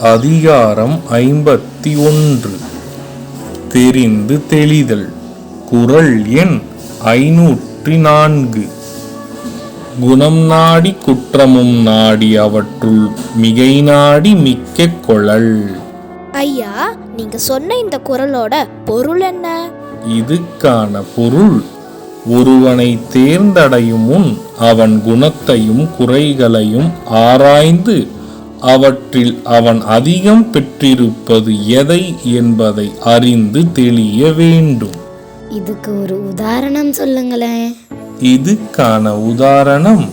அதிகாரம் ஐம்பத்தி ஒன்று. தெரிந்து தெளிதல். குரல் எண் ஐநூற்றி நான்கு. குணம் நாடி குற்றமும் நாடி அவற்றுள் மிகை நாடி மிக்க கொளல் ஐயா நீங்க சொன்ன இந்த குரலோட பொருள் என்ன? இதுக்கான பொருள் ஒருவனை தேர்ந்தடையும் முன் அவன் குணத்தையும் குறைகளையும் ஆராய்ந்து அவற்றில் அவன் அதிகம் பெற்றிருப்பது எதை என்பதை அறிந்து தெளிய வேண்டும். இதுக்கு ஒரு உதாரணம் சொல்லுங்களேன். இதுக்கான உதாரணம்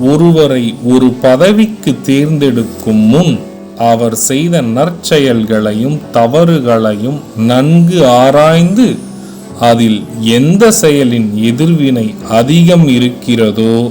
ஒருவரை ஒரு பதவிக்கு தேர்ந்தெடுக்கும் முன் அவர் செய்த நற்செயல்களையும் தவறுகளையும் நன்கு ஆராய்ந்து அதில் எந்த செயலின் எதிர்வினை அதிகம் இருக்கிறதோ